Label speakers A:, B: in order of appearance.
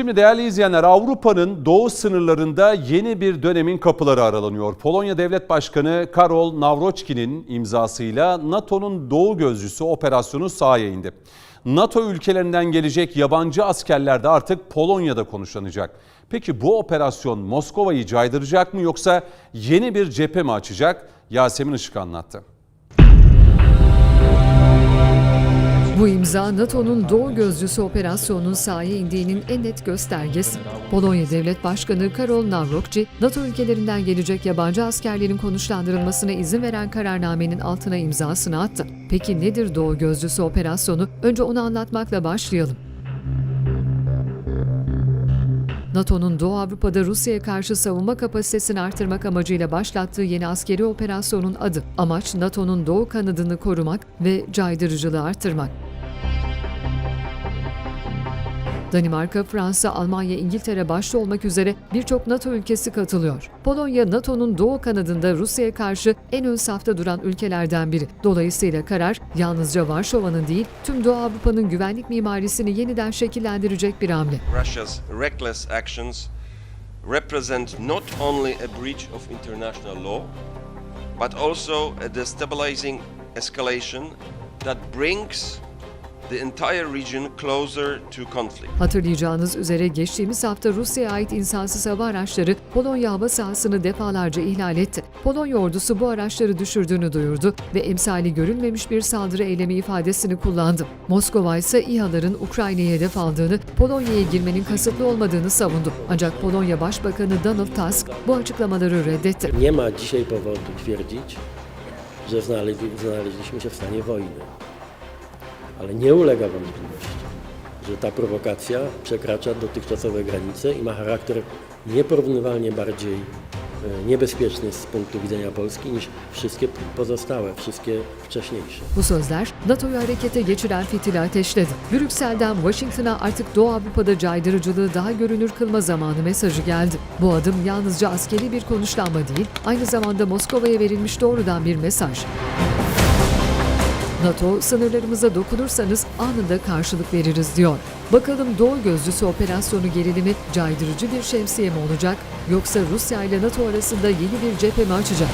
A: Şimdi değerli izleyenler Avrupa'nın doğu sınırlarında yeni bir dönemin kapıları aralanıyor. Polonya Devlet Başkanı Karol Nawroczki'nin imzasıyla NATO'nun doğu gözcüsü operasyonu sahaya indi. NATO ülkelerinden gelecek yabancı askerler de artık Polonya'da konuşlanacak. Peki bu operasyon Moskova'yı caydıracak mı yoksa yeni bir cephe mi açacak? Yasemin Işık anlattı.
B: Bu imza NATO'nun Doğu Gözcüsü operasyonunun sahaya indiğinin en net göstergesi. Polonya Devlet Başkanı Karol Nawroczki, NATO ülkelerinden gelecek yabancı askerlerin konuşlandırılmasına izin veren kararnamenin altına imzasını attı. Peki nedir Doğu Gözcüsü operasyonu? Önce onu anlatmakla başlayalım. NATO'nun Doğu Avrupa'da Rusya'ya karşı savunma kapasitesini artırmak amacıyla başlattığı yeni askeri operasyonun adı. Amaç NATO'nun Doğu kanadını korumak ve caydırıcılığı artırmak. Danimarka, Fransa, Almanya, İngiltere başta olmak üzere birçok NATO ülkesi katılıyor. Polonya, NATO'nun doğu kanadında Rusya'ya karşı en ön safta duran ülkelerden biri. Dolayısıyla karar yalnızca Varşova'nın değil, tüm Doğu Avrupa'nın güvenlik mimarisini yeniden şekillendirecek bir hamle.
C: Russia's reckless actions represent not only a breach of international law, but also a destabilizing escalation that brings
B: Hatırlayacağınız üzere geçtiğimiz hafta Rusya'ya ait insansız hava araçları Polonya hava sahasını defalarca ihlal etti. Polonya ordusu bu araçları düşürdüğünü duyurdu ve emsali görülmemiş bir saldırı eylemi ifadesini kullandı. Moskova ise İHA'ların Ukrayna'ya hedef aldığını, Polonya'ya girmenin kasıtlı olmadığını savundu. Ancak Polonya Başbakanı Donald Tusk bu açıklamaları reddetti.
D: Nie ma dzisiaj powodu twierdzić, że znaleźli, znaleźliśmy się w stanie wojny. Ale nie ulega wątpliwości, że ta prowokacja przekracza dotychczasowe granice i ma charakter nieporównywalnie bardziej e, niebezpieczny z punktu widzenia Polski niż wszystkie pozostałe, wszystkie wcześniejsze.
B: Bu sözler NATO'yu harekete geçiren fitili ateşledi. Brüksel'den Washington'a artık Doğu Avrupa'da caydırıcılığı daha görünür kılma zamanı mesajı geldi. Bu adım yalnızca askeri bir konuşlanma değil, aynı zamanda Moskova'ya verilmiş doğrudan bir mesaj. NATO, sınırlarımıza dokunursanız anında karşılık veririz diyor. Bakalım Doğu Gözcüsü operasyonu gerilimi caydırıcı bir şemsiye mi olacak yoksa Rusya ile NATO arasında yeni bir cephe mi açacak?